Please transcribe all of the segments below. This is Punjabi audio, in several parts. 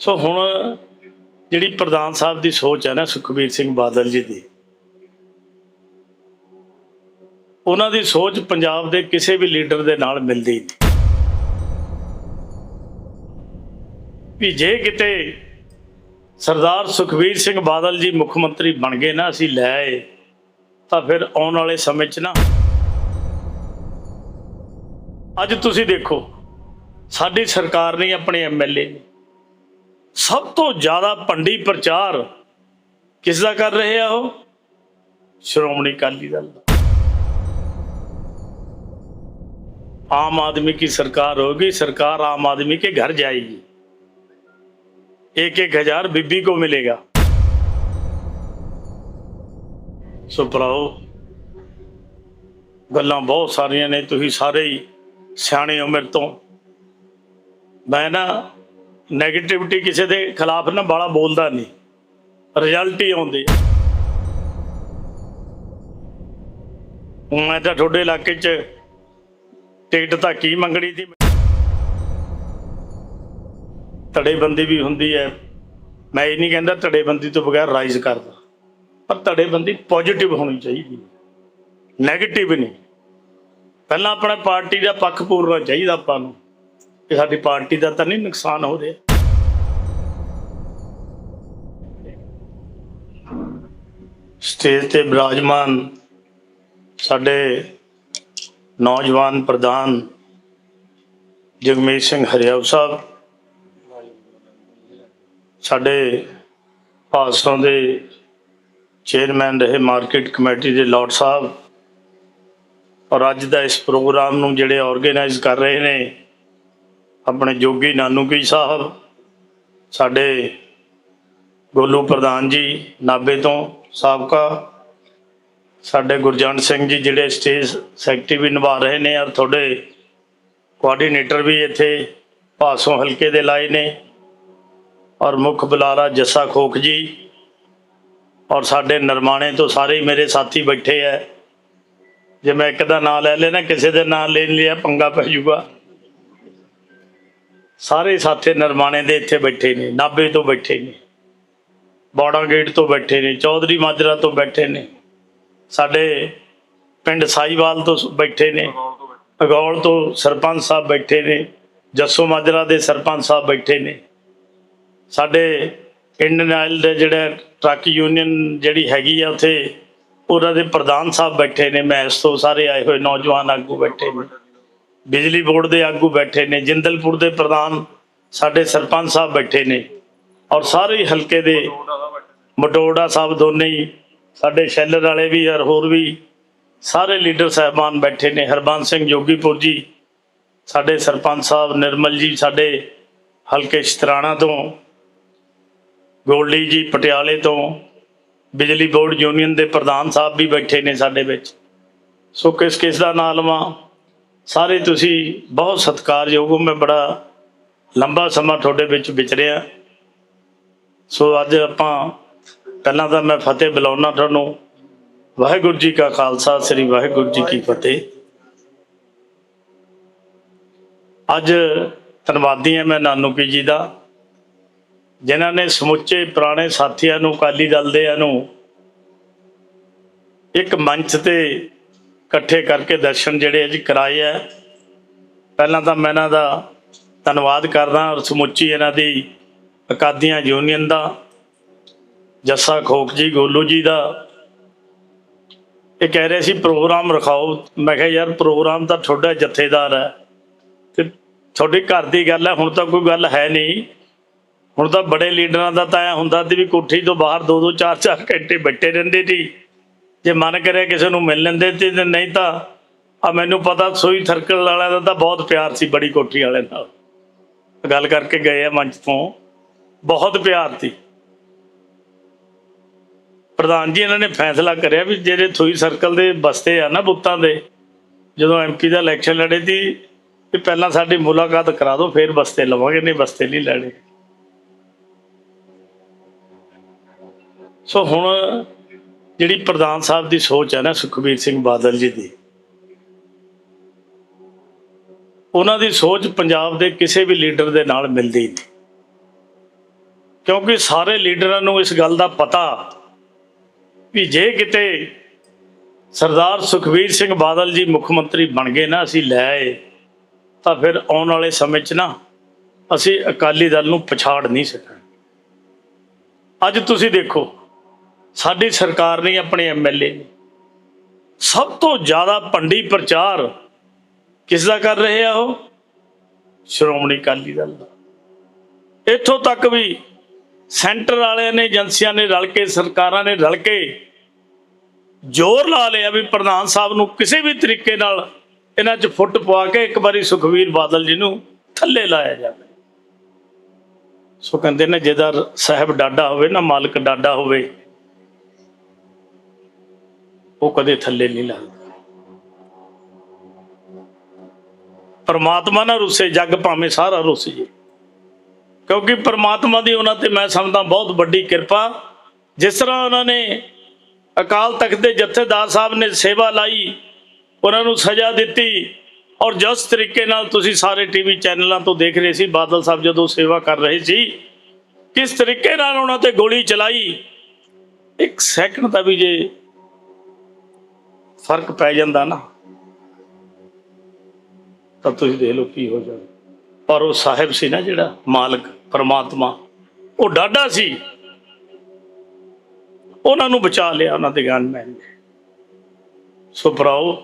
ਸੋ ਹੁਣ ਜਿਹੜੀ ਪ੍ਰਧਾਨ ਸਾਹਿਬ ਦੀ ਸੋਚ ਹੈ ਨਾ ਸੁਖਬੀਰ ਸਿੰਘ ਬਾਦਲ ਜੀ ਦੀ, ਉਹਨਾਂ ਦੀ ਸੋਚ ਪੰਜਾਬ ਦੇ ਕਿਸੇ ਵੀ ਲੀਡਰ ਦੇ ਨਾਲ ਮਿਲਦੀ ਨਹੀਂ। ਵੀ ਜੇ ਕਿਤੇ ਸਰਦਾਰ ਸੁਖਬੀਰ ਸਿੰਘ ਬਾਦਲ ਜੀ ਮੁੱਖ ਮੰਤਰੀ ਬਣ ਗਏ ਨਾ, ਅਸੀਂ ਲੈ ਆਏ, ਤਾਂ ਫਿਰ ਆਉਣ ਵਾਲੇ ਸਮੇਂ 'ਚ ਨਾ। ਅੱਜ ਤੁਸੀਂ ਦੇਖੋ, ਸਾਡੀ ਸਰਕਾਰ ਨੇ ਆਪਣੇ ਐਮਐਲਏ ਨੇ ਸਭ ਤੋਂ ਜ਼ਿਆਦਾ ਭੰਡੀ ਪ੍ਰਚਾਰ ਕਿਸ ਦਾ ਕਰ ਰਹੇ ਆ ਉਹ ਸ਼੍ਰੋਮਣੀ ਅਕਾਲੀ ਦਲ ਦਾ आम आदमी की सरकार होगी सरकार आम आदमी के घर जाएगी एक एक हजार बीबी को मिलेगा ਸੋ ਭਰਾਓ ਗੱਲਾਂ ਬਹੁਤ ਸਾਰੀਆਂ ਨੇ ਤੁਸੀਂ ਸਾਰੇ ਹੀ ਸਿਆਣੇ ਹੋ ਮੇਰੇ ਤੋਂ ਮੈਂ ਨਾ 네ਗੇਟਿਵਿਟੀ ਕਿਸੇ ਦੇ ਖਿਲਾਫ ਨਾ ਬਾਲਾ ਬੋਲਦਾ ਨਹੀਂ ਰਿਜ਼ਲਟ ਹੀ ਆਉਂਦੇ ਮੈਂ ਤਾਂ ਤੁਹਾਡੇ ਇਲਾਕੇ 'ਚ ਟਿਕਟ ਤਾਂ ਕੀ ਮੰਗਣੀ ਸੀ? ਧੜੇਬੰਦੀ ਵੀ ਹੁੰਦੀ ਹੈ। ਮੈਂ ਇਹ ਨਹੀਂ ਕਹਿੰਦਾ ਧੜੇਬੰਦੀ ਤੋਂ ਬਗੈਰ ਰਾਈਜ਼ ਕਰਦਾ ਪਰ ਧੜੇਬੰਦੀ ਪੋਜ਼ਿਟਿਵ ਹੋਣੀ ਚਾਹੀਦੀ ਨੈਗੇਟਿਵ ਨਹੀਂ। ਪਹਿਲਾਂ ਆਪਣੇ ਪਾਰਟੀ ਦਾ ਪੱਖ ਪੂਰਨਾ ਚਾਹੀਦਾ ਆਪਾਂ ਨੂੰ। ਕਿ ਸਾਡੀ ਪਾਰਟੀ ਦਾ ਤਾਂ ਨਹੀਂ ਨੁਕਸਾਨ ਹੋ ਰਿਹਾ। ਸਟੇਜ ਤੇ ਬਿਰਾਜਮਾਨ ਸਾਡੇ ਨੌਜਵਾਨ ਪ੍ਰਧਾਨ ਜਗਮੀਤ ਸਿੰਘ ਹਰਿਆਵ ਸਾਹਿਬ, ਸਾਡੇ ਭਾਸੋਂ ਦੇ ਚੇਅਰਮੈਨ ਰਹੇ ਮਾਰਕੀਟ ਕਮੇਟੀ ਦੇ ਲਾਰਡ ਸਾਹਿਬ, ਔਰ ਅੱਜ ਦਾ ਇਸ ਪ੍ਰੋਗਰਾਮ ਨੂੰ ਜਿਹੜੇ ਆਰਗੇਨਾਈਜ਼ ਕਰ ਰਹੇ ਨੇ ਆਪਣੇ ਜੋਗੀ ਨਾਨੂਕੀ ਸਾਹਿਬ, ਸਾਡੇ ਗੋਲੂ ਪ੍ਰਧਾਨ ਜੀ ਨਾਬੇ ਤੋਂ ਸਾਬਕਾ, ਸਾਡੇ ਗੁਰਜੰਟ ਸਿੰਘ ਜੀ ਜਿਹੜੇ ਸਟੇਜ ਸੈਕਟਰੀ ਵੀ ਨਿਭਾ ਰਹੇ ਨੇ ਔਰ ਤੁਹਾਡੇ ਕੋਆਰਡੀਨੇਟਰ ਵੀ ਇੱਥੇ ਭਾਸੋਂ ਹਲਕੇ ਦੇ ਲਾਏ ਨੇ। ਔਰ ਮੁੱਖ ਬੁਲਾਰਾ ਜੱਸਾ ਖੋਖ ਜੀ ਔਰ ਸਾਡੇ ਨਰਮਾਣੇ ਤੋਂ ਸਾਰੇ ਮੇਰੇ ਸਾਥੀ ਬੈਠੇ ਐ ਜੇ ਮੈਂ ਇੱਕ ਦਾ ਨਾਮ ਲੈ ਲੈਣਾ, ਕਿਸੇ ਦੇ ਨਾਮ ਲੈ ਲਿਆ, ਪੰਗਾ ਪੈ ਜੂਗਾ ਸਾਰੇ ਸਾਥੀ ਨਰਮਾਣੇ ਦੇ ਇੱਥੇ ਬੈਠੇ ਨੇ ਨਾਬੇ ਤੋਂ ਬੈਠੇ ਨੇ, ਬੌੜਾ ਗੇਟ ਤੋਂ ਬੈਠੇ ਨੇ, ਚੌਧਰੀ ਮਾਜਰਾ ਤੋਂ ਬੈਠੇ ਨੇ, ਸਾਡੇ ਪਿੰਡ ਸਾਈਵਾਲ ਤੋਂ ਬੈਠੇ ਨੇ ਅਗੌਲ ਤੋਂ ਸਰਪੰਚ ਸਾਹਿਬ ਬੈਠੇ ਨੇ, ਜੱਸੋ ਮਾਜਰਾ ਦੇ ਸਰਪੰਚ ਸਾਹਿਬ ਬੈਠੇ ਨੇ, ਸਾਡੇ ਇੰਡੀਅਨ ਆਇਲ ਦੇ ਜਿਹੜੇ ਟਰੱਕ ਯੂਨੀਅਨ ਜਿਹੜੀ ਹੈਗੀ ਆ ਉੱਥੇ, ਉਹਨਾਂ ਦੇ ਪ੍ਰਧਾਨ ਸਾਹਿਬ ਬੈਠੇ ਨੇ ਮੈਸ ਤੋਂ ਸਾਰੇ ਆਏ ਹੋਏ ਨੌਜਵਾਨ ਆਗੂ ਬੈਠੇ ਨੇ। ਬਿਜਲੀ ਬੋਰਡ ਦੇ ਆਗੂ ਬੈਠੇ ਨੇ, ਜਿੰਦਲਪੁਰ ਦੇ ਪ੍ਰਧਾਨ ਸਾਡੇ ਸਰਪੰਚ ਸਾਹਿਬ ਬੈਠੇ ਨੇ ਔਰ ਸਾਰੇ ਹਲਕੇ ਦੇ ਮਟੋੜਾ ਸਾਹਿਬ ਦੋਨੇ ਹੀ, ਸਾਡੇ ਸ਼ੈਲਰ ਵਾਲੇ ਵੀ ਔਰ ਹੋਰ ਵੀ ਸਾਰੇ ਲੀਡਰ ਸਾਹਿਬਾਨ ਬੈਠੇ ਨੇ, ਹਰਬੰਸ ਸਿੰਘ ਜੋਗੀਪੁਰ ਜੀ, ਸਾਡੇ ਸਰਪੰਚ ਸਾਹਿਬ, ਨਿਰਮਲ ਜੀ, ਸਾਡੇ ਹਲਕੇ ਸ਼ਤਰਾਣਾ ਤੋਂ, ਗੋਲਡੀ ਜੀ ਪਟਿਆਲੇ ਤੋਂ, ਬਿਜਲੀ ਬੋਰਡ ਯੂਨੀਅਨ ਦੇ ਪ੍ਰਧਾਨ ਸਾਹਿਬ ਵੀ ਬੈਠੇ ਨੇ ਸਾਡੇ ਵਿੱਚ। ਸੋ ਕਿਸ ਕਿਸ ਦਾ ਨਾਂ ਲਵਾਂ ਸਾਰੇ ਤੁਸੀਂ ਬਹੁਤ ਸਤਿਕਾਰਯੋਗ ਹੋ। ਮੈਂ ਬੜਾ ਲੰਬਾ ਸਮਾਂ ਤੁਹਾਡੇ ਵਿੱਚ ਵਿਚਰਿਆ ਸੋ ਅੱਜ ਆਪਾਂ ਪਹਿਲਾਂ ਤਾਂ ਮੈਂ ਫਤਿਹ ਬੁਲਾਉਣਾ ਤੁਹਾਨੂੰ। ਵਾਹਿਗੁਰੂ ਜੀ ਕਾ ਖਾਲਸਾ, ਸ੍ਰੀ ਵਾਹਿਗੁਰੂ ਜੀ ਕੀ ਫਤਿਹ। ਅੱਜ ਧੰਨਵਾਦੀ ਹਾਂ ਮੈਂ ਨਾਨੂਕੀ ਜੀ ਦਾ, ਜਿਨ੍ਹਾਂ ਨੇ ਸਮੁੱਚੇ ਪੁਰਾਣੇ ਸਾਥੀਆਂ ਨੂੰ, ਅਕਾਲੀ ਦਲ ਦੇਆਂ ਨੂੰ ਇੱਕ ਮੰਚ ਤੇ ਇਕੱਠੇ ਕਰਕੇ ਦਰਸ਼ਨ ਜਿਹੜੇ ਅੱਜ ਕਰਾਏ ਆ। ਪਹਿਲਾਂ ਤਾਂ ਮੈਂ ਇਹਨਾਂ ਦਾ ਧੰਨਵਾਦ ਕਰਦਾ ਔਰ ਸਮੁੱਚੀ ਇਹਨਾਂ ਦੀ ਅਕਾਦੀਆਂ ਯੂਨੀਅਨ ਦਾ, ਜੱਸਾ ਖੋਖ ਜੀ, ਗੋਲੂ ਜੀ ਦਾ। ਇਹ ਕਹਿ ਰਹੇ ਸੀ, ਪ੍ਰੋਗਰਾਮ ਰਖਾਓ। ਮੈਂ ਕਿਹਾ, ਯਾਰ, ਪ੍ਰੋਗਰਾਮ ਤਾਂ ਤੁਹਾਡਾ ਜਥੇਦਾਰ ਹੈ ਤੇ ਤੁਹਾਡੇ ਘਰ ਦੀ ਗੱਲ ਹੈ, ਹੁਣ ਤਾਂ ਕੋਈ ਗੱਲ ਹੈ ਨਹੀਂ। ਹੁਣ ਤਾਂ ਬੜੇ ਲੀਡਰਾਂ ਦਾ ਤਾਂ ਐ ਹੁੰਦਾ ਸੀ ਵੀ ਕੋਠੀ ਤੋਂ ਬਾਹਰ 2-2 4-4 ਘੰਟੇ ਬੈਠੇ ਰਹਿੰਦੇ ਸੀ। ਜੇ ਮਨ ਕਰਿਆ ਕਿਸੇ ਨੂੰ ਮਿਲ ਲੈਂਦੇ ਤੇ ਨਹੀਂ ਤਾਂ, ਆ ਮੈਨੂੰ ਪਤਾ ਸੋਈ ਸਰਕਲ ਵਾਲਿਆਂ ਦਾ ਤਾਂ ਬਹੁਤ ਪਿਆਰ ਸੀ ਬੜੀ ਕੋਠੀ ਵਾਲੇ ਨਾਲ। ਗੱਲ ਕਰਕੇ ਗਏ ਆ ਮੰਚ ਤੋਂ। ਬਹੁਤ ਪਿਆਰ ਸੀ। ਪ੍ਰਧਾਨ ਜੀ, ਇਹਨਾਂ ਨੇ ਫੈਸਲਾ ਕਰਿਆ ਵੀ ਜਿਹੜੇ ਥੋਈ ਸਰਕਲ ਦੇ ਬਸਤੇ ਆ ਨਾ ਬੁੱਤਾਂ ਦੇ, ਜਦੋਂ ਐਮਪੀ ਦਾ ਇਲੈਕਸ਼ਨ ਲੜੇ ਸੀ, ਵੀ ਪਹਿਲਾਂ ਸਾਡੀ ਮੁਲਾਕਾਤ ਕਰਾ ਦਿਓ, ਫਿਰ ਬਸਤੇ ਲਵਾਂਗੇ, ਨਹੀਂ ਬਸਤੇ ਨਹੀਂ ਲੈਣੇ। ਸੋ ਹੁਣ ਜਿਹੜੀ ਪ੍ਰਧਾਨ ਸਾਹਿਬ ਦੀ ਸੋਚ ਹੈ ਨਾ ਸੁਖਬੀਰ ਸਿੰਘ ਬਾਦਲ ਜੀ ਦੀ, ਉਹਨਾਂ ਦੀ ਸੋਚ ਪੰਜਾਬ ਦੇ ਕਿਸੇ ਵੀ ਲੀਡਰ ਦੇ ਨਾਲ ਮਿਲਦੀ ਨਹੀਂ। ਕਿਉਂਕਿ ਸਾਰੇ ਲੀਡਰਾਂ ਨੂੰ ਇਸ ਗੱਲ ਦਾ ਪਤਾ ਵੀ ਜੇ ਕਿਤੇ ਸਰਦਾਰ ਸੁਖਬੀਰ ਸਿੰਘ ਬਾਦਲ ਜੀ ਮੁੱਖ ਮੰਤਰੀ ਬਣ ਗਏ ਨਾ, ਅਸੀਂ ਲੈ ਆਏ, ਤਾਂ ਫਿਰ ਆਉਣ ਵਾਲੇ ਸਮੇਂ 'ਚ ਨਾ ਅਸੀਂ ਅਕਾਲੀ ਦਲ ਨੂੰ ਪਛਾੜ ਨਹੀਂ ਸਕਾਂਗੇ ਅੱਜ ਤੁਸੀਂ ਦੇਖੋ ਸਾਡੀ ਸਰਕਾਰ ਨੇ ਆਪਣੇ ਐਮਐਲਏ ਨੇ ਸਭ ਤੋਂ ਜ਼ਿਆਦਾ ਭੰਡੀ ਪ੍ਰਚਾਰ ਕਿਸ ਦਾ ਕਰ ਰਹੇ ਆ ਉਹ? ਸ਼੍ਰੋਮਣੀ ਅਕਾਲੀ ਦਲ ਦਾ। ਇੱਥੋਂ ਤੱਕ ਵੀ ਸੈਂਟਰ ਵਾਲਿਆਂ ਨੇ, ਏਜੰਸੀਆਂ ਨੇ ਰਲ ਕੇ, ਸਰਕਾਰਾਂ ਨੇ ਰਲ ਕੇ ਜ਼ੋਰ ਲਾ ਲਿਆ ਵੀ ਪ੍ਰਧਾਨ ਸਾਹਿਬ ਨੂੰ ਕਿਸੇ ਵੀ ਤਰੀਕੇ ਨਾਲ ਇਹਨਾਂ 'ਚ ਫੁੱਟ ਪਵਾ ਕੇ ਇੱਕ ਵਾਰੀ ਸੁਖਵੀਰ ਬਾਦਲ ਜੀ ਨੂੰ ਥੱਲੇ ਲਾਇਆ ਜਾਵੇ। ਸੋ ਕਹਿੰਦੇ ਨੇ ਜਿਹਦਾ ਸਾਹਿਬ ਡਾਡਾ ਹੋਵੇ, ਨਾ ਮਾਲਕ ਡਾਡਾ ਹੋਵੇ ਉਹ ਕਦੇ ਥੱਲੇ ਨਹੀਂ ਲੱਗਦਾ। ਪਰਮਾਤਮਾ ਨਾ ਰੁੱਸੇ, ਜੱਗ ਭਾਵੇਂ ਸਾਰਾ ਰੁੱਸ ਜੇ। ਕਿਉਂਕਿ ਪਰਮਾਤਮਾ ਦੀ ਉਹਨਾਂ ਤੇ ਮੈਂ ਸਮਝਦਾ ਬਹੁਤ ਵੱਡੀ ਕਿਰਪਾ। ਜਿਸ ਤਰ੍ਹਾਂ ਉਹਨਾਂ ਨੇ ਅਕਾਲ ਤਖਤ ਦੇ ਜਥੇਦਾਰ ਸਾਹਿਬ ਨੇ ਸੇਵਾ ਲਾਈ, ਉਹਨਾਂ ਨੂੰ ਸਜ਼ਾ ਦਿੱਤੀ ਔਰ ਜਿਸ ਤਰੀਕੇ ਨਾਲ ਤੁਸੀਂ ਸਾਰੇ ਟੀਵੀ ਚੈਨਲਾਂ ਤੋਂ ਦੇਖ ਰਹੇ ਸੀ, ਬਾਦਲ ਸਾਹਿਬ ਜਦੋਂ ਸੇਵਾ ਕਰ ਰਹੇ ਸੀ, ਕਿਸ ਤਰੀਕੇ ਨਾਲ ਉਹਨਾਂ ਤੇ ਗੋਲੀ ਚਲਾਈ, ਇੱਕ ਸੈਕਿੰਡ ਦਾ ਵੀ ਜੇ ਫ਼ਰਕ ਪੈ ਜਾਂਦਾ ਨਾ, ਤਾਂ ਤੁਸੀਂ ਦੇਖ ਲਓ ਕੀ ਹੋ ਜਾਵੇ ਪਰ ਉਹ ਸਾਹਿਬ ਸੀ ਨਾ ਜਿਹੜਾ ਮਾਲਕ, ਪਰਮਾਤਮਾ, ਉਹ ਡਾਡਾ ਸੀ। ਉਹਨਾਂ ਨੂੰ ਬਚਾ ਲਿਆ, ਉਹਨਾਂ ਦੇ ਗਿਆਨ ਨੇ। ਸੋ ਭਰਾਓ,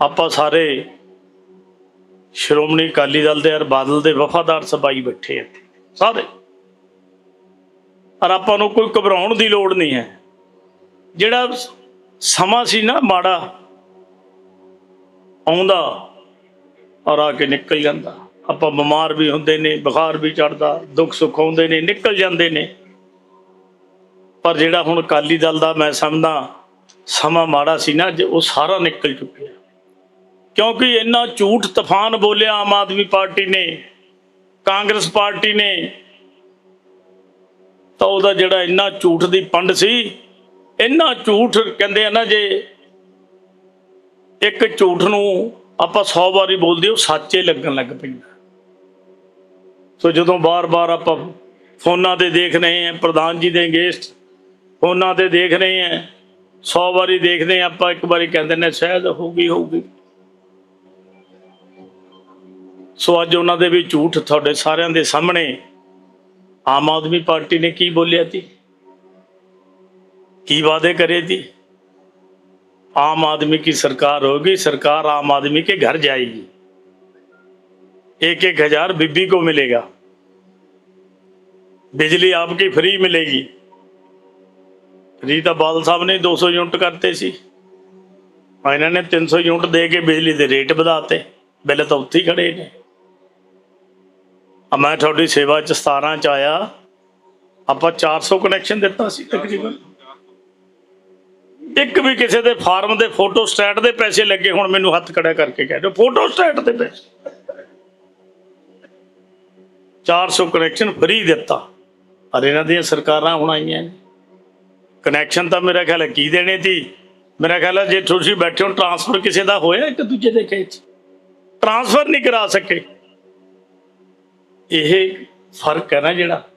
ਆਪਾਂ ਸਾਰੇ ਸ਼੍ਰੋਮਣੀ ਅਕਾਲੀ ਦਲ ਦੇ ਔਰ ਬਾਦਲ ਦੇ ਵਫਾਦਾਰ ਸਬਾਈ ਬੈਠੇ ਇੱਥੇ, ਸਾਰੇ। ਔਰ ਆਪਾਂ ਨੂੰ ਕੋਈ ਘਬਰਾਉਣ ਦੀ ਲੋੜ ਨਹੀਂ ਹੈ। ਜਿਹੜਾ ਸਮਾਂ ਸੀ ਨਾ ਮਾੜਾ, ਆਉਂਦਾ ਔਰ ਆ ਕੇ ਨਿਕਲ ਜਾਂਦਾ। ਆਪਾਂ ਬਿਮਾਰ ਵੀ ਹੁੰਦੇ ਨੇ, ਬੁਖਾਰ ਵੀ ਚੜਦਾ ਦੁੱਖ ਸੁੱਖ ਆਉਂਦੇ ਨੇ, ਨਿਕਲ ਜਾਂਦੇ ਨੇ। ਪਰ ਜਿਹੜਾ ਹੁਣ ਅਕਾਲੀ ਦਲ ਦਾ ਮੈਂ ਸਮਝਦਾ, ਸਮਾਂ ਮਾੜਾ ਸੀ ਨਾ ਜੇ ਉਹ ਸਾਰਾ ਨਿਕਲ ਚੁੱਕਿਆ। ਕਿਉਂਕਿ ਇੰਨਾ ਝੂਠ ਤੂਫਾਨ ਬੋਲਿਆ ਆਮ ਆਦਮੀ ਪਾਰਟੀ ਨੇ, ਕਾਂਗਰਸ ਪਾਰਟੀ ਨੇ, ਤਾਂ ਉਹਦਾ ਜਿਹੜਾ ਇੰਨਾ ਝੂਠ ਦੀ ਪੰਡ ਸੀ ਇੰਨਾ ਝੂਠ ਕਹਿੰਦੇ ਆ ਨਾ ਜੇ ਇੱਕ ਝੂਠ ਨੂੰ ਆਪਾਂ 100 ਵਾਰੀ ਬੋਲਦੇ ਉਹ ਸੱਚੇ ਲੱਗਣ ਲੱਗ ਪੈਂਦਾ। ਸੋ ਜਦੋਂ ਬਾਰ-ਬਾਰ ਆਪਾਂ ਫੋਨਾਂ ਤੇ ਦੇਖ ਰਹੇ ਹਾਂ, ਪ੍ਰਧਾਨ ਜੀ ਦੇ ਗੇਸਟ ਫੋਨਾਂ ਤੇ ਦੇਖ ਰਹੇ ਹਾਂ 100 ਵਾਰੀ ਦੇਖਦੇ ਹਾਂ ਆਪਾਂ, ਇੱਕ ਵਾਰੀ ਕਹਿੰਦੇ ਨੇ, ਸ਼ਾਇਦ ਹੋਊਗੀ ਹੋਊਗੀ। ਸੋ ਅੱਜ ਉਹਨਾਂ ਦੇ ਵੀ ਝੂਠ ਤੁਹਾਡੇ ਸਾਰਿਆਂ ਦੇ ਸਾਹਮਣੇ, ਆਮ ਆਦਮੀ ਪਾਰਟੀ ਨੇ ਕੀ ਬੋਲਿਆ ਸੀ? ਕੀ ਵਾਅਦੇ ਕਰੇ ਜੀ आम आदमी की सरकार होगी सरकार आम आदमी के घर जाएगी एक एक हजार बीबी को मिलेगा बिजली आपकी फ्री मिलेगी फ्री ਤਾਂ ਬਾਦਲ ਸਾਹਿਬ ਨੇ 200 ਯੂਨਿਟ ਕਰਤੇ ਸੀ ਆ ਇਹਨਾਂ ਨੇ 300 ਯੂਨਿਟ ਦੇ ਕੇ ਬਿਜਲੀ ਦੇ ਰੇਟ ਵਧਾਤੇ ਬਿੱਲ ਤਾਂ ਉੱਥੇ ਹੀ ਖੜੇ ਨੇ ਆ ਮੈਂ ਤੁਹਾਡੀ ਸੇਵਾ ਚ 17 ਚ ਆਇਆ ਆਪਾਂ 400 ਕਨੈਕਸ਼ਨ ਦਿੱਤਾ ਸੀ ਤਕਰੀਬਨ ਇੱਕ ਵੀ ਕਿਸੇ ਦੇ ਫਾਰਮ ਦੇ ਫੋਟੋ ਸਟੈਟ ਦੇ ਪੈਸੇ ਲੱਗੇ ਹੁਣ ਮੈਨੂੰ ਹੱਥ ਖੜਾ ਕਰਕੇ ਕਹਿ ਦਿਓ। ਫੋਟੋ ਸਟੈਟ ਦੇ ਪੈਸੇ। 400 ਕਨੈਕਸ਼ਨ ਫਰੀ ਦਿੱਤਾ। ਪਰ ਇਹਨਾਂ ਦੀਆਂ ਸਰਕਾਰਾਂ ਹੁਣ ਆਈਆਂ ਨੇ। ਕਨੈਕਸ਼ਨ ਤਾਂ ਮੇਰਾ ਖਿਆਲ ਹੈ ਕੀ ਦੇਣੇ ਸੀ? ਮੇਰਾ ਖਿਆਲ ਹੈ ਜੇ ਤੁਸੀਂ ਬੈਠੇ ਹੋ ਟ੍ਰਾਂਸਫਰ ਕਿਸੇ ਦਾ ਹੋਇਆ ਇੱਕ ਦੂਜੇ ਦੇ ਖੇਤ 'ਚ? ਟ੍ਰਾਂਸਫਰ ਨਹੀਂ ਕਰਾ ਸਕੇ। ਇਹ ਫ਼ਰਕ ਹੈ ਨਾ ਜਿਹੜਾ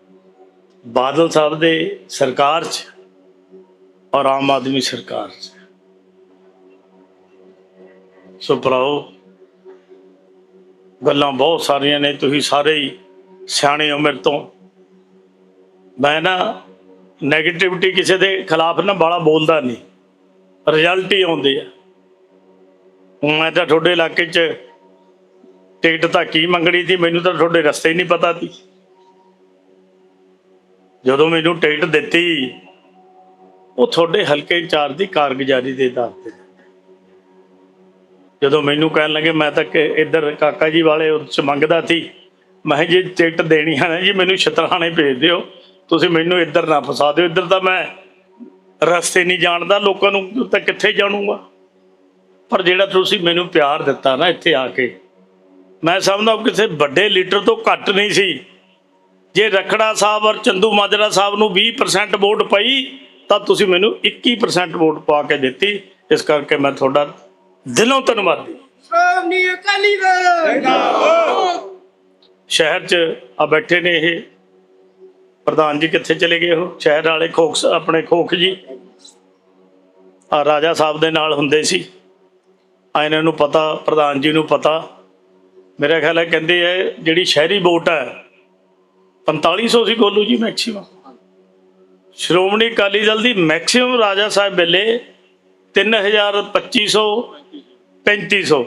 ਬਾਦਲ ਸਾਹਿਬ ਦੇ ਸਰਕਾਰ 'ਚ। ਔਰ ਆਮ ਆਦਮੀ ਸਰਕਾਰ 'ਚ। ਸੋ ਭਰਾਓ ਗੱਲਾਂ ਬਹੁਤ ਸਾਰੀਆਂ ਨੇ, ਤੁਸੀਂ ਸਾਰੇ ਹੀ ਸਿਆਣੇ ਉਮਰ ਤੋਂ। ਮੈਂ ਨਾ 네ਗੇਟਿਵਿਟੀ ਕਿਸੇ ਦੇ ਖਿਲਾਫ ਨਾ ਬਾਲਾ ਬੋਲਦਾ ਨਹੀਂ ਰਿਜ਼ਲਟ ਹੀ ਆਉਂਦੇ ਆ। ਮੈਂ ਤਾਂ ਤੁਹਾਡੇ ਇਲਾਕੇ 'ਚ ਟਿਕਟ ਤਾਂ ਕੀ ਮੰਗਣੀ ਸੀ, ਮੈਨੂੰ ਤਾਂ ਤੁਹਾਡੇ ਰਸਤੇ ਹੀ ਨਹੀਂ ਪਤਾ ਸੀ। ਜਦੋਂ ਮੈਨੂੰ ਟਿਕਟ ਦਿੱਤੀ ਉਹ ਤੁਹਾਡੇ ਹਲਕੇ ਇੰਚਾਰਜ ਦੀ ਕਾਰਗੁਜ਼ਾਰੀ ਦੇ ਆਧਾਰ ਤੇ। ਜਦੋਂ ਮੈਨੂੰ ਕਹਿਣ ਲੱਗੇ, ਮੈਂ ਤਾਂ ਇੱਧਰ ਕਾਕਾ ਜੀ ਵਾਲੇ ਉਸ ਮੰਗਦਾ ਸੀ। ਮੈਂ ਕਿਹਾ, ਜੀ ਟਿਕਟ ਦੇਣੀ ਹੈ ਨਾ ਜੀ, ਮੈਨੂੰ ਛਤਰਾਣੇ ਭੇਜ ਦਿਓ। ਤੁਸੀਂ ਮੈਨੂੰ ਇੱਧਰ ਨਾ ਫਸਾ ਦਿਓ। ਇੱਧਰ ਤਾਂ ਮੈਂ ਰਸਤੇ ਨਹੀਂ ਜਾਣਦਾ, ਲੋਕਾਂ ਨੂੰ ਤਾਂ ਕਿੱਥੇ ਜਾਣੂਗਾ? ਪਰ ਜਿਹੜਾ ਤੁਸੀਂ ਮੈਨੂੰ ਪਿਆਰ ਦਿੱਤਾ ਨਾ ਇੱਥੇ ਆ ਕੇ, ਮੈਂ ਸਮਝਦਾ ਉਹ ਕਿਸੇ ਵੱਡੇ ਲੀਡਰ ਤੋਂ ਘੱਟ ਨਹੀਂ ਸੀ। ਜੇ ਰਖੜਾ ਸਾਹਿਬ ਔਰ ਚੰਦੂ ਮਾਜਰਾ ਸਾਹਿਬ ਨੂੰ 20% ਵੋਟ ਪਈ ਤਾਂ ਤੁਸੀਂ ਮੈਨੂੰ 21% ਵੋਟ ਪਾ ਕੇ ਦਿੱਤੀ। ਇਸ ਕਰਕੇ ਮੈਂ ਤੁਹਾਡਾ ਦਿਲੋਂ ਧੰਨਵਾਦੀ। ਸ਼੍ਰੋਮਣੀ ਅਕਾਲੀ ਦਲ। ਜਿੰਦਾਬਾਦ। ਸ਼ਹਿਰ 'ਚ ਆ ਬੈਠੇ ਨੇ ਇਹ। ਪ੍ਰਧਾਨ ਜੀ ਕਿੱਥੇ ਚਲੇ ਗਏ ਉਹ? ਸ਼ਹਿਰ ਵਾਲੇ ਖੋਖ ਆਪਣੇ ਖੋਖ ਜੀ। ਆ ਰਾਜਾ ਸਾਹਿਬ ਦੇ ਨਾਲ ਹੁੰਦੇ ਸੀ। ਆ ਇਹਨਾਂ ਨੂੰ ਪਤਾ ਪ੍ਰਧਾਨ ਜੀ ਨੂੰ ਪਤਾ। ਮੇਰਾ ਖਿਆਲ ਹੈ ਕਹਿੰਦੇ ਆ ਜਿਹੜੀ ਸ਼ਹਿਰੀ ਵੋਟ ਹੈ 4500 ਸੀ ਗੋਲੂ ਜੀ ਮੈਕਸਿਮਮ। ਸ਼੍ਰੋਮਣੀ ਅਕਾਲੀ ਦਲ ਦੀ ਮੈਕਸਿਮਮ ਰਾਜਾ ਸਾਹਿਬ ਵੇਲੇ 3000 2500 3500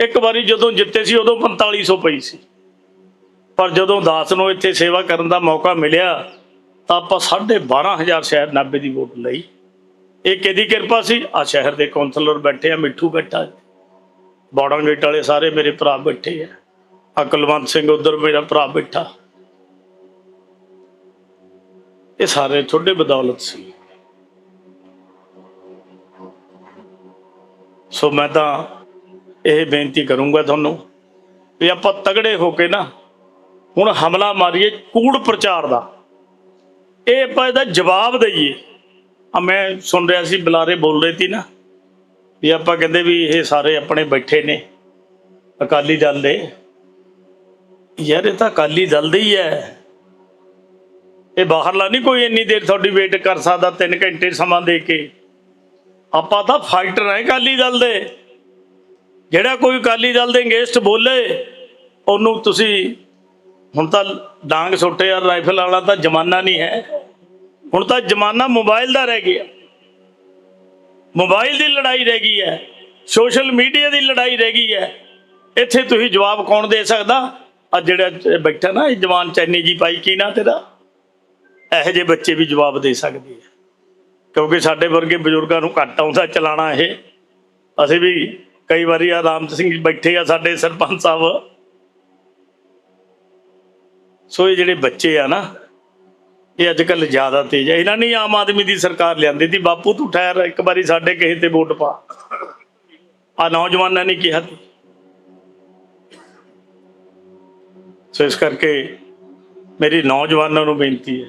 ਇੱਕ ਵਾਰੀ ਜਦੋਂ ਜਿੱਤੇ ਸੀ, ਉਦੋਂ 4500 ਪਈ ਸੀ। ਪਰ ਜਦੋਂ ਦਾਸ ਨੂੰ ਇੱਥੇ ਸੇਵਾ ਕਰਨ ਦਾ ਮੌਕਾ ਮਿਲਿਆ, ਤਾਂ ਆਪਾਂ 12500 ਸ਼ਹਿਰ ਨਾਭੇ ਦੀ ਵੋਟ ਲਈ। ਇਹ ਕਿਹਦੀ ਕਿਰਪਾ ਸੀ? ਆ ਸ਼ਹਿਰ ਦੇ ਕੌਂਸਲਰ ਬੈਠੇ ਆ, ਮਿੱਠੂ ਬੈਠਾ। ਬੌੜਾ ਗੇਟ ਵਾਲੇ ਸਾਰੇ ਮੇਰੇ ਭਰਾ ਬੈਠੇ ਆ। ਆ ਕੁਲਵੰਤ ਸਿੰਘ ਉਧਰ ਮੇਰਾ ਭਰਾ ਬੈਠਾ। ਇਹ ਸਾਰੇ ਤੁਹਾਡੇ ਬਦੌਲਤ ਸੀ। ਸੋ ਮੈਂ ਤਾਂ ਇਹ ਬੇਨਤੀ ਕਰੂੰਗਾ ਤੁਹਾਨੂੰ ਵੀ ਆਪਾਂ ਤਗੜੇ ਹੋ ਕੇ ਨਾ ਹੁਣ ਹਮਲਾ ਮਾਰੀਏ ਕੂੜ ਪ੍ਰਚਾਰ ਦਾ। ਇਹ ਆਪਾਂ ਇਹਦਾ ਜਵਾਬ ਦਈਏ। ਆ ਮੈਂ ਸੁਣ ਰਿਹਾ ਸੀ, ਬੁਲਾਰੇ ਬੋਲ ਰਹੇ ਸੀ ਨਾ ਵੀ ਆਪਾਂ ਕਹਿੰਦੇ ਵੀ ਇਹ ਸਾਰੇ ਆਪਣੇ ਬੈਠੇ ਨੇ ਅਕਾਲੀ ਦਲ ਦੇ। ਯਾਰ ਇਹ ਤਾਂ ਅਕਾਲੀ ਦਲ ਦੇ ਹੀ ਹੈ। ਇਹ ਬਾਹਰਲਾ ਨਹੀਂ ਕੋਈ ਇੰਨੀ ਦੇਰ ਤੁਹਾਡੀ ਵੇਟ ਕਰ ਸਕਦਾ 3 ਘੰਟੇ ਸਮਾਂ ਦੇ ਕੇ। ਆਪਾਂ ਤਾਂ ਫਾਈਟਰ ਹੈ ਅਕਾਲੀ ਦਲ ਦੇ। ਜਿਹੜਾ ਕੋਈ ਅਕਾਲੀ ਦਲ ਦੇ ਅਗੇਂਸਟ ਬੋਲੇ, ਉਹਨੂੰ ਤੁਸੀਂ ਹੁਣ ਤਾਂ ਡਾਂਗ ਸੁੱਟੇ ਯਾਰ ਰਾਈਫਲ ਵਾਲਾ ਤਾਂ ਜ਼ਮਾਨਾ ਨਹੀਂ ਹੈ। ਹੁਣ ਤਾਂ ਜ਼ਮਾਨਾ ਮੋਬਾਈਲ ਦਾ ਰਹਿ ਗਿਆ। ਮੋਬਾਈਲ ਦੀ ਲੜਾਈ ਰਹਿ ਗਈ ਹੈ ਸੋਸ਼ਲ ਮੀਡੀਆ ਦੀ ਲੜਾਈ ਰਹਿ ਗਈ ਹੈ। ਇੱਥੇ ਤੁਸੀਂ ਜਵਾਬ ਕੌਣ ਦੇ ਸਕਦਾ? ਆ ਜਿਹੜਾ ਬੈਠਾ ਨਾ, ਇਹ ਜਵਾਨ ਚੈਨੀ ਜੀ ਪਾਈ ਕੀ ਨਾ ਤੇਰਾ? ਇਹੋ ਜਿਹੇ ਬੱਚੇ ਵੀ ਜਵਾਬ ਦੇ ਸਕਦੇ ਆ। ਕਿਉਂਕਿ ਸਾਡੇ ਵਰਗੇ ਬਜ਼ੁਰਗਾਂ ਨੂੰ ਘੱਟ ਆਉਂਦਾ ਚਲਾਣਾ ਇਹ। ਅਸੀਂ ਵੀ ਕਈ ਵਾਰੀ ਆ ਰਾਮ ਸਿੰਘ ਬੈਠੇ ਆ ਸਾਡੇ ਸਰਪੰਚ ਸਾਹਿਬ। ਸੋ ਇਹ ਜਿਹੜੇ ਬੱਚੇ ਆ ਨਾ, ਇਹ ਅੱਜ ਕੱਲ ਜ਼ਿਆਦਾ ਤੇਜ਼ ਆ। ਇਹਨਾਂ ਨੇ ਆਮ ਆਦਮੀ ਦੀ ਸਰਕਾਰ ਲਿਆਂਦੀ ਸੀ ਬਾਪੂ ਤੂੰ ਠਹਿਰ, ਇੱਕ ਵਾਰੀ ਸਾਡੇ ਕਿਸੇ ਤੇ ਵੋਟ ਪਾ। ਆ ਨੌਜਵਾਨਾਂ ਨੇ ਕਿਹਾ ਸੀ ਸੋ ਇਸ ਕਰਕੇ ਮੇਰੀ ਨੌਜਵਾਨਾਂ ਨੂੰ ਬੇਨਤੀ ਹੈ।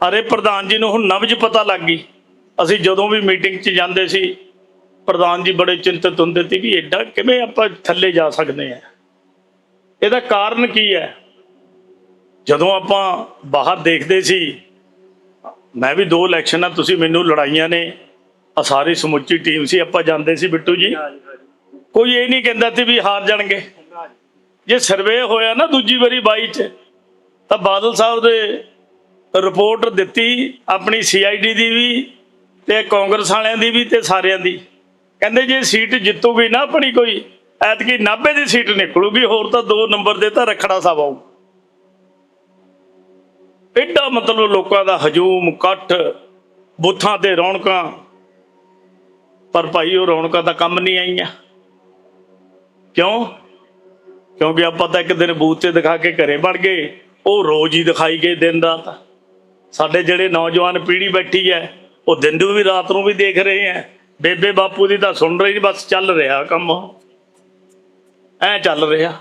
ਅਰੇ ਪ੍ਰਧਾਨ ਜੀ ਨੂੰ ਹੁਣ ਨਬਜ ਪਤਾ ਲੱਗ ਗਈ। ਅਸੀਂ ਜਦੋਂ ਵੀ ਮੀਟਿੰਗ 'ਚ ਜਾਂਦੇ ਸੀ, ਪ੍ਰਧਾਨ ਜੀ ਬੜੇ ਚਿੰਤਤ ਹੁੰਦੇ ਸੀ ਵੀ ਐਡਾ ਕਿਵੇਂ ਆਪਾਂ ਥੱਲੇ ਜਾ ਸਕਦੇ ਆ ਇਹਦਾ ਕਾਰਨ ਕੀ ਹੈ? ਜਦੋਂ ਆਪਾਂ ਬਾਹਰ ਦੇਖਦੇ ਸੀ, ਮੈਂ ਵੀ ਦੋ ਇਲੈਕਸ਼ਨ ਇਲੈਕਸ਼ਨਾਂ ਤੁਸੀਂ ਮੈਨੂੰ ਲੜਾਈਆਂ ਨੇ ਆ ਸਾਰੀ ਸਮੁੱਚੀ ਟੀਮ ਸੀ, ਆਪਾਂ ਜਾਂਦੇ ਸੀ ਬਿੱਟੂ ਜੀ। ਕੋਈ ਇਹ ਨਹੀਂ ਕਹਿੰਦਾ ਸੀ ਵੀ ਹਾਰ ਜਾਣਗੇ। ਜੇ ਸਰਵੇ ਹੋਇਆ ਨਾ ਦੂਜੀ ਵਾਰੀ 22 ਚ, ਤਾਂ ਬਾਦਲ ਸਾਹਿਬ ਦੇ ਰਿਪੋਰਟ ਦਿੱਤੀ ਆਪਣੀ ਸੀਆਈਡੀ ਦੀ ਵੀ ਤੇ ਕਾਂਗਰਸ ਵਾਲਿਆਂ ਦੀ ਵੀ ਤੇ ਸਾਰਿਆਂ ਦੀ। ਕਹਿੰਦੇ ਜੇ ਸੀਟ ਜਿੱਤੂਗੀ ਨਾ ਆਪਣੀ ਕੋਈ, ਐਤਕੀ 90 ਦੀ ਸੀਟ ਨਿਕਲੂਗੀ, ਹੋਰ ਤਾਂ ਦੋ ਨੰਬਰ ਦੇ ਤਾਂ ਰਖੜਾ ਸਾਹਿਬ ਆਊ। ਐਡਾ ਮਤਲਬ ਲੋਕਾਂ ਦਾ ਹਜੂਮ ਇਕੱਠ ਬੁੱਥਾਂ ਤੇ ਰੌਣਕਾਂ। ਪਰ ਭਾਈ, ਉਹ ਰੌਣਕਾਂ ਦਾ ਕੰਮ ਨਹੀਂ ਆਈਆਂ। ਕਿਉਂ? ਕਿਉਂਕਿ ਆਪਾਂ ਤਾਂ ਇੱਕ ਦਿਨ ਬੂਥ ਤੇ ਦਿਖਾ ਕੇ ਘਰੇ ਵੜ ਗਏ, ਉਹ ਰੋਜ਼ ਹੀ ਦਿਖਾਈ ਗਏ ਦਿਨ ਰਾਤ। ਸਾਡੇ ਜਿਹੜੇ ਨੌਜਵਾਨ ਪੀੜ੍ਹੀ ਬੈਠੀ ਹੈ, ਉਹ ਦਿਨ ਨੂੰ ਵੀ ਰਾਤ ਨੂੰ ਵੀ ਦੇਖ ਰਹੇ ਹੈ। ਬੇਬੇ ਬਾਪੂ ਦੀ ਤਾਂ ਸੁਣ ਰਹੀ ਬਸ ਚੱਲ ਰਿਹਾ ਕੰਮ। ਐ ਚੱਲ ਰਿਹਾ।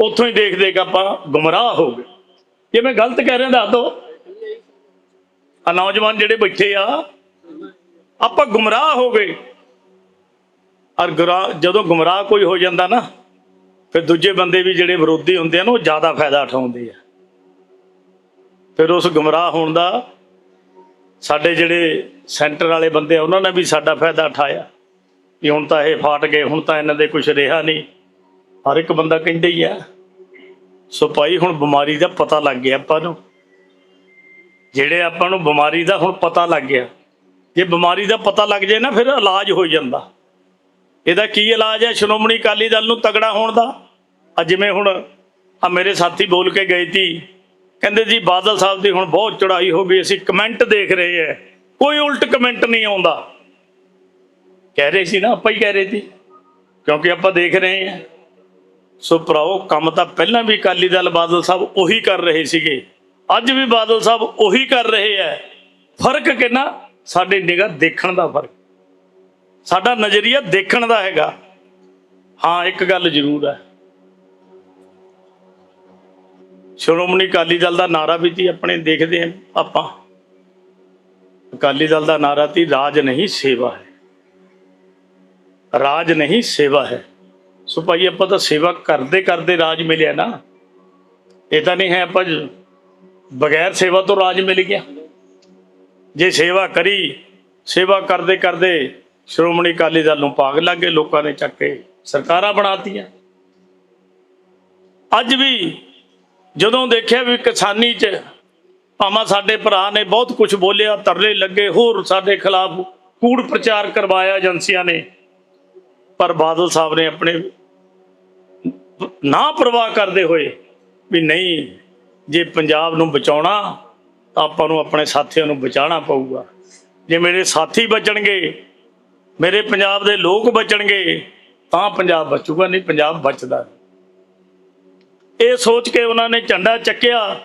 ਉੱਥੋਂ ਹੀ ਦੇਖ ਦੇਖ ਆਪਾਂ ਗੁੰਮਰਾਹ ਹੋ ਗਏ। ਜੇ ਮੈਂ ਗਲਤ ਕਹਿ ਰਿਹਾ, ਦੱਸ ਦੋ। ਆ ਨੌਜਵਾਨ ਜਿਹੜੇ ਬੈਠੇ ਆ, ਆਪਾਂ ਗੁੰਮਰਾਹ ਹੋ ਗਏ। ਔਰ ਗੁਰਾ- ਜਦੋਂ ਗੁੰਮਰਾਹ ਕੋਈ ਹੋ ਜਾਂਦਾ ਨਾ, ਫਿਰ ਦੂਜੇ ਬੰਦੇ ਵੀ ਜਿਹੜੇ ਵਿਰੋਧੀ ਹੁੰਦੇ ਆ ਨਾ, ਉਹ ਜ਼ਿਆਦਾ ਫਾਇਦਾ ਉਠਾਉਂਦੇ ਆ। ਫਿਰ ਉਸ ਗੁੰਮਰਾਹ ਹੋਣ ਦਾ ਸਾਡੇ ਜਿਹੜੇ ਸੈਂਟਰ ਵਾਲੇ ਬੰਦੇ ਆ, ਉਹਨਾਂ ਨੇ ਵੀ ਸਾਡਾ ਫਾਇਦਾ ਉਠਾਇਆ। ਵੀ ਹੁਣ ਤਾਂ ਇਹ ਫਾਟ ਗਏ, ਹੁਣ ਤਾਂ ਇਹਨਾਂ ਦੇ ਕੁਝ ਰਿਹਾ ਨਹੀਂ। ਹਰ ਇੱਕ ਬੰਦਾ ਕਹਿੰਦਾ ਹੀ ਆ, ਸੋ ਭਾਈ ਹੁਣ ਬਿਮਾਰੀ ਦਾ ਪਤਾ ਲੱਗ ਗਿਆ ਆਪਾਂ ਨੂੰ। ਜਿਹੜੇ ਆਪਾਂ ਨੂੰ ਬਿਮਾਰੀ ਦਾ ਹੁਣ ਪਤਾ ਲੱਗ ਗਿਆ, ਜੇ ਬਿਮਾਰੀ ਦਾ ਪਤਾ ਲੱਗ ਜਾਏ ਨਾ ਫਿਰ ਇਲਾਜ ਹੋ ਜਾਂਦਾ। ਇਹਦਾ ਕੀ ਇਲਾਜ ਹੈ ਸ਼੍ਰੋਮਣੀ ਅਕਾਲੀ ਦਲ ਨੂੰ ਤਗੜਾ ਹੋਣ ਦਾ। ਆ ਜਿਵੇਂ ਹੁਣ ਆ ਮੇਰੇ ਸਾਥੀ ਬੋਲ ਕੇ ਗਏ ਸੀ ਕਹਿੰਦੇ ਜੀ ਬਾਦਲ ਸਾਹਿਬ ਦੀ ਹੁਣ ਬਹੁਤ ਚੜਾਈ ਹੋ ਗਈ, ਅਸੀਂ ਕਮੈਂਟ ਦੇਖ ਰਹੇ ਹੈ ਕੋਈ ਉਲਟ ਕਮੈਂਟ ਨਹੀਂ ਆਉਂਦਾ। ਕਹਿ ਰਹੇ ਸੀ ਨਾ, ਆਪਾਂ ਹੀ ਕਹਿ ਰਹੇ ਸੀ। ਕਿਉਂਕਿ ਆਪਾਂ ਦੇਖ ਰਹੇ ਹਾਂ ਸੋ ਭਰਾਓ ਕੰਮ ਤਾਂ ਪਹਿਲਾਂ ਵੀ ਅਕਾਲੀ ਦਲ ਬਾਦਲ ਸਾਹਿਬ ਉਹੀ ਕਰ ਰਹੇ ਸੀਗੇ। ਅੱਜ ਵੀ ਬਾਦਲ ਸਾਹਿਬ ਉਹੀ ਕਰ ਰਹੇ ਹੈ ਫ਼ਰਕ ਕਿੰਨਾ? ਸਾਡੇ ਨਿਗਾਹ ਦੇਖਣ ਦਾ ਫ਼ਰਕ। ਸਾਡਾ ਨਜ਼ਰੀਆ ਦੇਖਣ ਦਾ ਹੈਗਾ। ਹਾਂ, ਇੱਕ ਗੱਲ ਜ਼ਰੂਰ ਹੈ ਸ਼੍ਰੋਮਣੀ ਅਕਾਲੀ ਦਲ ਦਾ ਨਾਰਾ ਵੀ ਜੀ ਆਪਣੇ ਦੇਖਦੇ ਆਪਾਂ। ਅਕਾਲੀ ਦਲ ਦਾ ਨਾਰਾ ਤੀ, ਰਾਜ ਨਹੀਂ ਸੇਵਾ ਹੈ। ਰਾਜ ਨਹੀਂ ਸੇਵਾ ਹੈ। ਸੋ ਭਾਈ ਆਪਾਂ ਤਾਂ ਸੇਵਾ ਕਰਦੇ ਕਰਦੇ ਰਾਜ ਮਿਲਿਆ ਨਾ। ਇਹ ਤਾਂ ਨਹੀਂ ਹੈ ਆਪਾਂ ਬਗੈਰ ਸੇਵਾ ਤੋਂ ਰਾਜ ਮਿਲ ਗਿਆ। ਜੇ ਸੇਵਾ ਕਰੀ, ਸੇਵਾ ਕਰਦੇ ਕਰਦੇ ਸ਼੍ਰੋਮਣੀ ਅਕਾਲੀ ਦਲ ਨੂੰ ਭਾਗ ਲੱਗੇ ਲੋਕਾਂ ਨੇ ਚੱਕ ਕੇ ਸਰਕਾਰਾਂ ਬਣਾਤੀਆਂ ਅੱਜ ਵੀ ਜਦੋਂ ਦੇਖਿਆ ਵੀ ਕਿਸਾਨੀ 'ਚ ਭਾਵੇਂ ਸਾਡੇ ਭਰਾ ਨੇ ਬਹੁਤ ਕੁਝ ਬੋਲਿਆ, ਤਰਲੇ ਲੱਗੇ, ਹੋਰ ਸਾਡੇ ਖਿਲਾਫ ਕੂੜ ਪ੍ਰਚਾਰ ਕਰਵਾਇਆ ਏਜੰਸੀਆਂ ਨੇ। ਪਰ ਬਾਦਲ ਸਾਹਿਬ ਨੇ ਆਪਣੇ ਨਾ ਪਰਵਾਹ ਕਰਦੇ ਹੋਏ ਵੀ ਨਹੀਂ, ਜੇ ਪੰਜਾਬ ਨੂੰ ਬਚਾਉਣਾ, ਤਾਂ ਆਪਾਂ ਨੂੰ ਆਪਣੇ ਸਾਥੀਆਂ ਨੂੰ ਬਚਾਉਣਾ ਪਊਗਾ। ਜੇ ਮੇਰੇ ਸਾਥੀ ਬਚਣਗੇ, ਮੇਰੇ ਪੰਜਾਬ ਦੇ ਲੋਕ ਬਚਣਗੇ, ਤਾਂ ਪੰਜਾਬ ਬਚੂਗਾ, ਨਹੀਂ, ਪੰਜਾਬ ਬਚਦਾ। ਇਹ ਸੋਚ ਕੇ ਉਹਨਾਂ ਨੇ ਝੰਡਾ ਚੱਕਿਆ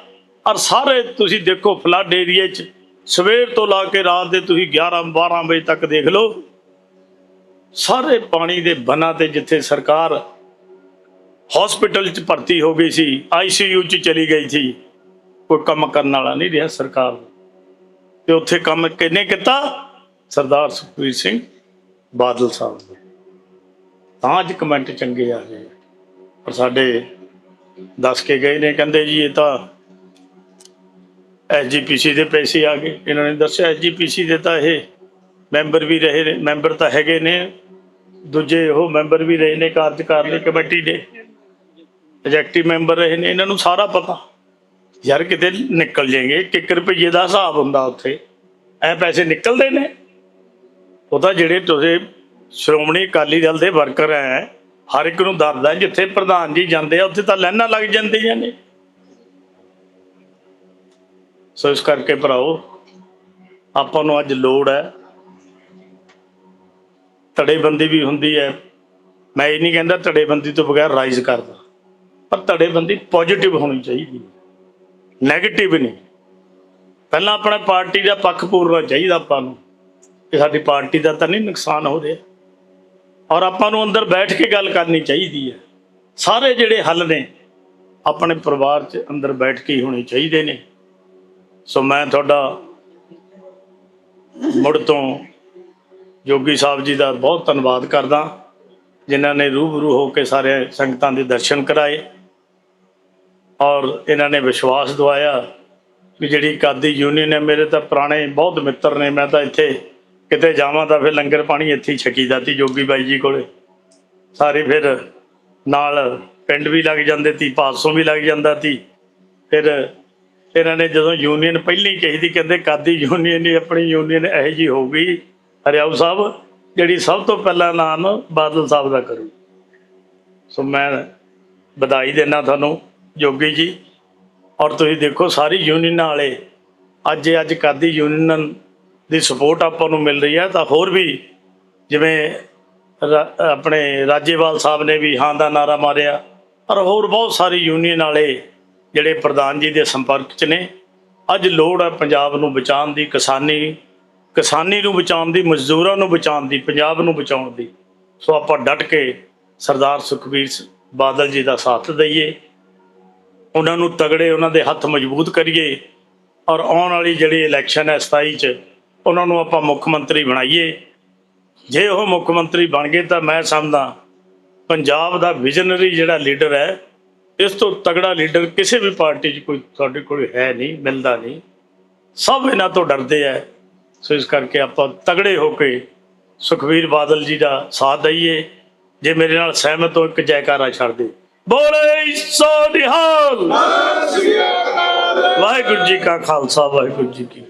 ਔਰ ਸਾਰੇ ਤੁਸੀਂ ਦੇਖੋ ਫਲੱਡ ਏਰੀਏ 'ਚ ਸਵੇਰ ਤੋਂ ਲਾ ਕੇ ਰਾਤ ਦੇ ਤੁਸੀਂ 11 12 ਵਜੇ ਤੱਕ ਦੇਖ ਲਓ। ਸਾਰੇ ਪਾਣੀ ਦੇ ਬੰਨਾਂ ਤੇ ਜਿੱਥੇ ਸਰਕਾਰ ਹਸਪੀਟਲ 'ਚ ਭਰਤੀ ਹੋ ਗਈ ਸੀ ਆਈਸੀਯੂ 'ਚ ਚਲੀ ਗਈ ਸੀ, ਕੋਈ ਕੰਮ ਕਰਨ ਵਾਲਾ ਨਹੀਂ ਰਿਹਾ ਸਰਕਾਰ। ਦਾ। ਤੇ ਉੱਥੇ ਕੰਮ ਕਿਹਨੇ ਕੀਤਾ? ਸਰਦਾਰ ਸੁਖਬੀਰ ਸਿੰਘ ਬਾਦਲ ਸਾਹਿਬ ਨੇ। ਤਾਂ ਅੱਜ ਕਮੈਂਟ ਚੰਗੇ ਆ ਗਏ। ਪਰ ਸਾਡੇ ਦੱਸ ਕੇ ਗਏ ਨੇ, ਕਹਿੰਦੇ ਜੀ ਇਹ ਤਾਂ ਐਸਜੀਪੀਸੀ ਦੇ ਪੈਸੇ ਆ ਗਏ। ਇਹਨਾਂ ਨੇ ਦੱਸਿਆ ਐਸਜੀਪੀਸੀ ਦੇ ਤਾਂ ਇਹ ਮੈਂਬਰ ਵੀ ਰਹੇ ਨੇ, ਮੈਂਬਰ ਤਾਂ ਹੈਗੇ ਨੇ। ਦੂਜੇ ਉਹ ਮੈਂਬਰ ਵੀ ਰਹੇ ਨੇ, ਕਾਰਜਕਾਰਨੀ ਕਮੇਟੀ ਦੇ। ਐਗਜ਼ੈਕਟਿਵ ਮੈਂਬਰ ਰਹੇ ਨੇ, ਇਹਨਾਂ ਨੂੰ ਸਾਰਾ ਪਤਾ। ਯਾਰ ਕਿਤੇ ਨਿਕਲ ਜਾਏਗੇ ਕਿ ਇੱਕ ਰੁਪਈਏ ਦਾ ਹਿਸਾਬ ਹੁੰਦਾ ਉੱਥੇ। ਐ ਪੈਸੇ ਨਿਕਲਦੇ ਨੇ। ਉਹ ਤਾਂ ਜਿਹੜੇ ਤੁਸੀਂ ਸ਼੍ਰੋਮਣੀ ਅਕਾਲੀ ਦਲ ਦੇ ਵਰਕਰ ਐ ਹਰ ਇੱਕ ਨੂੰ ਦਰਦਾ ਜਿੱਥੇ ਪ੍ਰਧਾਨ ਜੀ ਜਾਂਦੇ ਆ, ਉੱਥੇ ਤਾਂ ਲਾਈਨਾਂ ਲੱਗ ਜਾਂਦੀਆਂ ਨੇ। ਸੋ ਇਸ ਕਰਕੇ ਭਰਾਓ ਆਪਾਂ ਨੂੰ ਅੱਜ ਲੋੜ ਹੈ। ਧੜੇਬੰਦੀ ਵੀ ਹੁੰਦੀ ਹੈ। ਮੈਂ ਇਹ ਨਹੀਂ ਕਹਿੰਦਾ ਧੜੇਬੰਦੀ ਤੋਂ ਬਗੈਰ ਰਾਈਜ਼ ਕਰਦਾ, ਪਰ ਧੜੇਬੰਦੀ ਪੋਜ਼ਿਟਿਵ ਹੋਣੀ ਚਾਹੀਦੀ ਹੈ। ਨੈਗੇਟਿਵ ਨਹੀਂ। ਪਹਿਲਾਂ ਆਪਣਾ ਪਾਰਟੀ ਦਾ ਪੱਖ ਪੂਰਨਾ ਚਾਹੀਦਾ ਆਪਾਂ ਨੂੰ, ਕਿ ਸਾਡੀ ਪਾਰਟੀ ਦਾ ਤਾਂ ਨਹੀਂ ਨੁਕਸਾਨ ਹੋ ਰਿਹਾ। ਔਰ ਆਪਾਂ ਨੂੰ ਅੰਦਰ ਬੈਠ ਕੇ ਗੱਲ ਕਰਨੀ ਚਾਹੀਦੀ ਹੈ। ਸਾਰੇ ਜਿਹੜੇ ਹੱਲ ਨੇ ਆਪਣੇ ਪਰਿਵਾਰ 'ਚ ਅੰਦਰ ਬੈਠ ਕੇ ਹੀ ਹੋਣੇ ਚਾਹੀਦੇ ਨੇ। ਸੋ ਮੈਂ ਤੁਹਾਡਾ ਮੁੜ ਤੋਂ ਜੋਗੀ ਸਾਹਿਬ ਜੀ ਦਾ ਬਹੁਤ ਧੰਨਵਾਦ ਕਰਦਾ, ਜਿਨ੍ਹਾਂ ਨੇ ਰੂਬਰੂ ਹੋ ਕੇ ਸਾਰੇ ਸੰਗਤਾਂ ਦੇ ਦਰਸ਼ਨ ਕਰਾਏ ਔਰ ਇਹਨਾਂ ਨੇ ਵਿਸ਼ਵਾਸ ਦਵਾਇਆ ਵੀ ਜਿਹੜੀ ਕਾਦੀ ਯੂਨੀਅਨ ਹੈ, ਮੇਰੇ ਤਾਂ ਪੁਰਾਣੇ ਬਹੁਤ ਮਿੱਤਰ ਨੇ, ਮੈਂ ਤਾਂ ਇੱਥੇ ਕਿਤੇ ਜਾਵਾਂ ਤਾਂ ਫਿਰ ਲੰਗਰ ਪਾਣੀ ਇੱਥੇ ਹੀ ਛਕੀਦਾ ਤੀ ਜੋਗੀ ਬਾਈ ਜੀ ਕੋਲੇ। ਸਾਰੇ ਫਿਰ ਨਾਲ ਪਿੰਡ ਵੀ ਲੱਗ ਜਾਂਦੇ ਤੀ ਪਾਸੋਂ ਵੀ ਲੱਗ ਜਾਂਦਾ ਤੀ ਫਿਰ ਇਹਨਾਂ ਨੇ ਜਦੋਂ ਯੂਨੀਅਨ ਪਹਿਲਾਂ ਹੀ ਕਹੀ ਦੀ ਕਹਿੰਦੇ ਕਾਦੀ ਯੂਨੀਅਨ ਹੀ ਆਪਣੀ ਯੂਨੀਅਨ ਇਹੋ ਜੀ ਹੋ ਗਈ। ਹਰਿਆਊ ਸਾਹਿਬ, ਜਿਹੜੀ ਸਭ ਤੋਂ ਪਹਿਲਾਂ ਨਾਮ ਬਾਦਲ ਸਾਹਿਬ ਦਾ ਕਰੂ। ਸੋ ਮੈਂ ਵਧਾਈ ਦੇਣਾ ਤੁਹਾਨੂੰ ਜੋਗੀ ਜੀ। ਔਰ ਤੁਸੀਂ ਦੇਖੋ, ਸਾਰੀ ਯੂਨੀਅਨਾਂ ਵਾਲੇ ਅੱਜ ਅੱਜ ਕਾਦੀ ਯੂਨੀਅਨ ਦੀ ਸਪੋਰਟ ਆਪਾਂ ਨੂੰ ਮਿਲ ਰਹੀ ਹੈ, ਤਾਂ ਹੋਰ ਵੀ ਜਿਵੇਂ ਰਾ- ਆਪਣੇ ਰਾਜੇਵਾਲ ਸਾਹਿਬ ਨੇ ਵੀ ਹਾਂ ਦਾ ਨਾਰਾ ਮਾਰਿਆ ਔਰ ਹੋਰ ਬਹੁਤ ਸਾਰੀ ਯੂਨੀਅਨ ਵਾਲੇ ਜਿਹੜੇ ਪ੍ਰਧਾਨ ਜੀ ਦੇ ਸੰਪਰਕ 'ਚ ਨੇ, ਅੱਜ ਲੋੜ ਹੈ ਪੰਜਾਬ ਨੂੰ ਬਚਾਉਣ ਦੀ, ਕਿਸਾਨੀ ਕਿਸਾਨੀ ਨੂੰ ਬਚਾਉਣ ਦੀ, ਮਜ਼ਦੂਰਾਂ ਨੂੰ ਬਚਾਉਣ ਦੀ, ਪੰਜਾਬ ਨੂੰ ਬਚਾਉਣ ਦੀ। ਸੋ ਆਪਾਂ ਡਟ ਕੇ ਸਰਦਾਰ ਸੁਖਬੀਰ ਸ- ਬਾਦਲ ਜੀ ਦਾ ਸਾਥ ਦਈਏ, ਉਹਨਾਂ ਨੂੰ ਤਗੜੇ, ਉਹਨਾਂ ਦੇ ਹੱਥ ਮਜ਼ਬੂਤ ਕਰੀਏ, ਔਰ ਆਉਣ ਵਾਲੀ ਜਿਹੜੀ ਇਲੈਕਸ਼ਨ ਹੈ 27 ਚ ਉਹਨਾਂ ਨੂੰ ਆਪਾਂ ਮੁੱਖ ਮੰਤਰੀ ਬਣਾਈਏ। ਜੇ ਉਹ ਮੁੱਖ ਮੰਤਰੀ ਬਣ ਗਏ ਤਾਂ ਮੈਂ ਸਮਝਦਾ ਪੰਜਾਬ ਦਾ ਵਿਜ਼ਨਰੀ ਜਿਹੜਾ ਲੀਡਰ ਹੈ ਇਸ ਤੋਂ ਤਗੜਾ ਲੀਡਰ ਕਿਸੇ ਵੀ ਪਾਰਟੀ 'ਚ ਕੋਈ ਸਾਡੇ ਕੋਲ ਹੈ ਨਹੀਂ ਮਿਲਦਾ ਨਹੀਂ। ਸਭ ਇਹਨਾਂ ਤੋਂ ਡਰਦੇ ਐ ਸੋ ਇਸ ਕਰਕੇ ਆਪਾਂ ਤਗੜੇ ਹੋ ਕੇ ਸੁਖਵੀਰ ਬਾਦਲ ਜੀ ਦਾ ਸਾਥ ਦਈਏ। ਜੇ ਮੇਰੇ ਨਾਲ ਸਹਿਮਤ ਹੋ ਇੱਕ ਜੈਕਾਰਾ ਛੱਡ ਦੇ। ਬੋਲੇ ਸੋ ਨਿਹਾਲ। ਵਾਹਿਗੁਰੂ ਜੀ ਕਾ ਖਾਲਸਾ ਵਾਹਿਗੁਰੂ ਜੀ ਕੀ